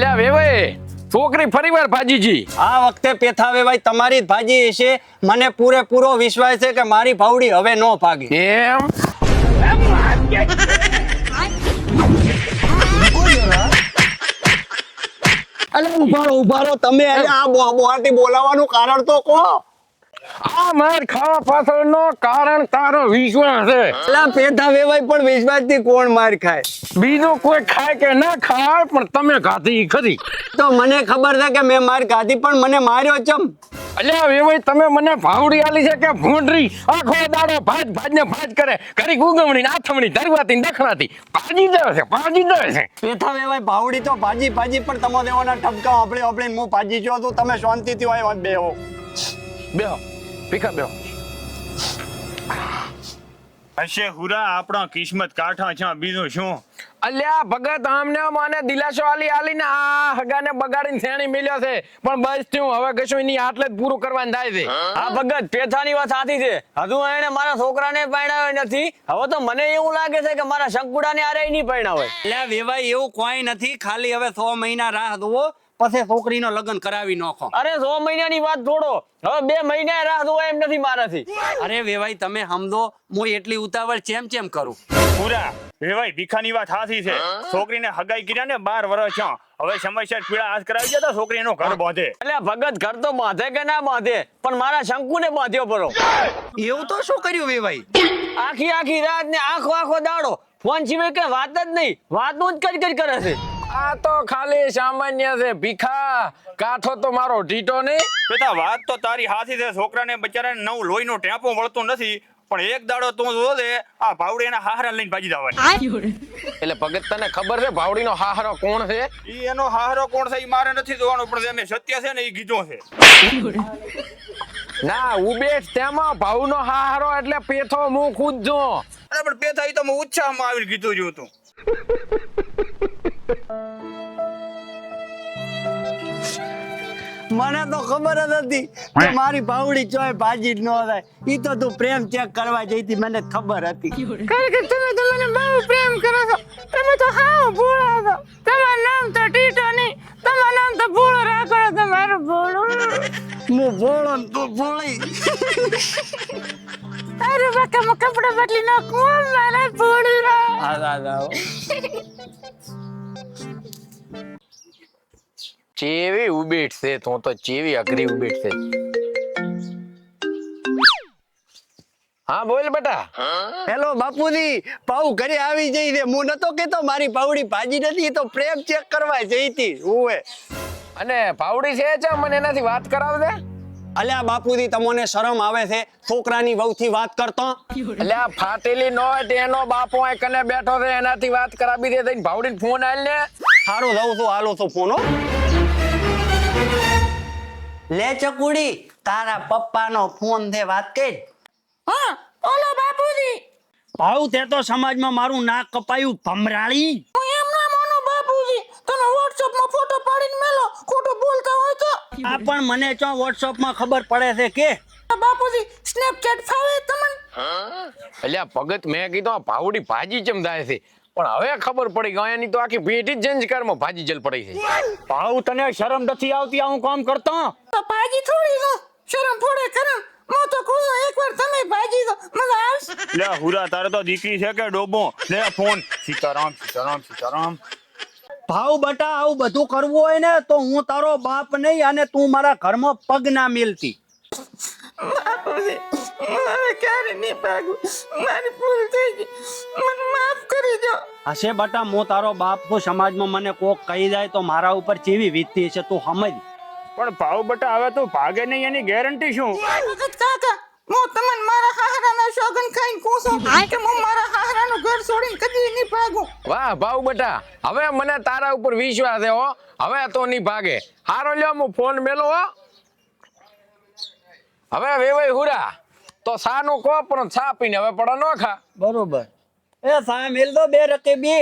અલ્યા વેવાય છોકરી ફરીવાર ભાજીજી. આ વખતે પેથા વેવાઈ તમારી જ ભાજી હશે. મને પૂરેપૂરો વિશ્વાસ છે કે મારી ભાવડી હવે નો ભાગે. એમ? અલે ઉભારો ઉભારો તમે આ બો- બોહાટી બોલાવવાનું કારણ તો કહો. આ માર ખાવા પાછળનો કારણ તારો વિશ્વાસ છે. અલા પેઠા વેવાય પણ વિશ્વાસથી કોણ માર ખાય? બીજો કોઈ ખાય કે ના ખાય પણ તમે ખાધી ખરી. તો મને ખબર છે કે મેં માર ખાધી પણ મને માર્યો ચમ? અલ્યા વેવાય તમે મને ભાવડી આલી છે કે ભૂંડરી? આખો દાડો ભાજ ભાજ ને ભાજ કરે ઘરી ગુગમણી નાથમણી ધરવાતી ને દખણાતી. ભાજી દેવે છે ભાજી દેવે છે. પેથા વેવાય ભાવડી તો ભાજી ભાજી પણ તમારે દેવાના ઠપકા આપણે આપણે હું ભાજી જો તો તમે શાંતિથી હોય બેહો. બેહો ભીખા બેહો. હશે હુરા આપણો કિસ્મત કાઠા છે બીજું શું? અલ્યા ભગત આમને મને દિલાસો આલી આલીને આ હગાને બગાડીને થેણી મિલ્યો છે. પણ બસ થયું હવે કશું એની આટલે જ પૂરું કરવાનું થાય છે. આ ભગત પેથાની વાત સાચી છે. હજુ એને મારા છોકરાને પરણાવ્યો નથી. હવે તો મને એવું લાગે છે કે મારા શંકુડાને આરે નહીં પરણાવે એટલે વેવાય એવું કોઈ નથી. ખાલી હવે સો મહિના રાહ દો પછી છોકરીનો લગ્ન કરાવી નાખો. અરે સો મહિનાની વાત છોડો. હવે બે મહિના રાહ જોવા એમ નથી મારાથી. અરે વેવાઈ તમે સમજો હું એટલી ઉતાવળ ચેમ ચેમ કરું? પૂરા વેવાઈ ભીખાની વાત સાચી છે. છોકરીને હગાઈ કર્યા ને બાર વર્ષ છે હવે સમયસર પીળા હાથ કરાવી ગયા તો છોકરી એનો ઘર બાંધે. એટલે ભગત ઘર તો બાંધે કે ના બાંધે? પણ મારા શંકુને બાંધ્યો પરો. એવું તો શું કર્યું વેવાઈ? આખી આખી રાત ને આખો આખો દાડો ફોન સિવાય કે વાત જ નહીં. વાતનું જ કરી કરી કરે છે? આ તો ખાલી સામાન્ય છે ભીખા. કાઠો તો મારો ઢીટો નહીં. બેટા વાત તો તારી હાથી છે છોકરાને બચારાને નવું લોહીનો ટેપો મળતો નથી પણ એક દાડો તું જો દે આ ભાવડી એના હારા લઈને ભાજી જવાની. એટલે ભગત તને ખબર છે ભાવડીનો હાહરો કોણ છે? ઈ એનો હારો કોણ છે ઈ મારે નથી જોવાનું પણ મેં સત્ય છે ને એ કીધું છે. ના ઉબેટ તેમાં ભાવનો હાહરો એટલે પેથો હું ખુદ જો અરે પણ પેથા ઈ તો હું ઉત્સાહમાં આવીને કીધું જ હતું મને તો ખબર જ હતી કે મારી ભાવડી ચોય ભાજી જ ન થાય. ઈ તો તું પ્રેમ ચેક કરવા જઈતી મને ખબર હતી. ખરેખર તમે તો મને બહુ પ્રેમ કરો છો. તમે તો હાવ ભોળા છો. તમારું નામ તો ટીટો નહીં. તમારું નામ તો ભોળો રાખો તમારું ભોળો. હું ભોળો તું ભોળી. અરે બાકા માં કપડા બદલી નાખું મારા ભોળું રા હા દાદા ચેવી ઉબેટ છે તો તો ચેવી અઘરી ઉબેટ છે. હા બોલ બેટા. હેલો બાપુજી. પાઉ ઘરે આવી જઈ છે. હું નતો કેતો મારી પાવડી ભાજી નથી તો પ્રેમ ચેક કરવા જઈતી ઉવે અને પાવડી છે ચા મને એનાથી વાત કરાવજે. અલ્યા બાપુજી તમને શરમ આવે છે? છોકરાની વહુથી વાત કરતો. આ ફાટેલી નો હોય તેનો બાપો એ કને બેઠો છે એનાથી વાત કરાવી દે ભાવડી ફોન આલ ને. સારું જઉં છું હાલો છો ફોનો લે ચકુડી તારા પપ્પાનો ફોન થે વાત કર. હા ઓલો બાપુજી. ભાવ તે તો સમાજમાં મારું નાક કપાયું ભમરાળી. હું એમ ના માનું બાપુજી. તને WhatsApp માં ફોટો પાડીને મેલો ખોટો બોલતા હોય તો. આ પણ મને ચો વોટ્સઅપમાં ખબર પડે છે કે? બાપુજી સ્નેપચેટ ફાવે તમને? આ ભગત મેં કીધું આ ભાવડી ભાજી ચમ થાય છે? પણ હવે ખબર પડી ગઈ એની તો આખી પેટી જ જંજકારમાં ભાજી જલ પડી છે. ભાવ તને શરમ નથી આવતી હું કામ કરતો? તો ભાજી થોડી લો શરમ થોડે કરો. હું તો કહું છું, એકવાર તમે ભાજી દો મજા આવશે. લે હુરા તારે તો દીકરી છે કે ડોબો? લે ફોન. સીતારામ સીતારામ સીતારામ. ભાવ બટા આવું બધું કરવું હોય ને તો હું તારો બાપ નહીં અને તું મારા ઘરમાં પગ ના મિલતી. મારે ક્યારે નહીં ભાગું મારી ભૂલ થઈ ગઈ. મને માફ કરી દો. હશે બટા હું તારો બાપ છું. સમાજમાં મને કોક કહી જાય તો મારા ઉપર ચેવી વીતતી છે તું સમજ. પણ ભાવ બટા હવે તો ભાગે નહીં એની ગેરંટી શું? કાકા હું તમને મારા હાહરાના સોગન ખાઈને છું કે હું મારા હાહરાનું ઘર છોડીને કદી નહીં ભાગું. વાહ ભાવ બટા. હવે મને તારા ઉપર વિશ્વાસ છે હો. હવે તો નહીં ભાગે. હારો લ્યો હું ફોન મેલો હો. હવે વેવાય હુરા. તો સાનું કો પણ છા પીને હવે પડો ન ખા. બરોબર. એ સા મેલ દો બે રકે બે.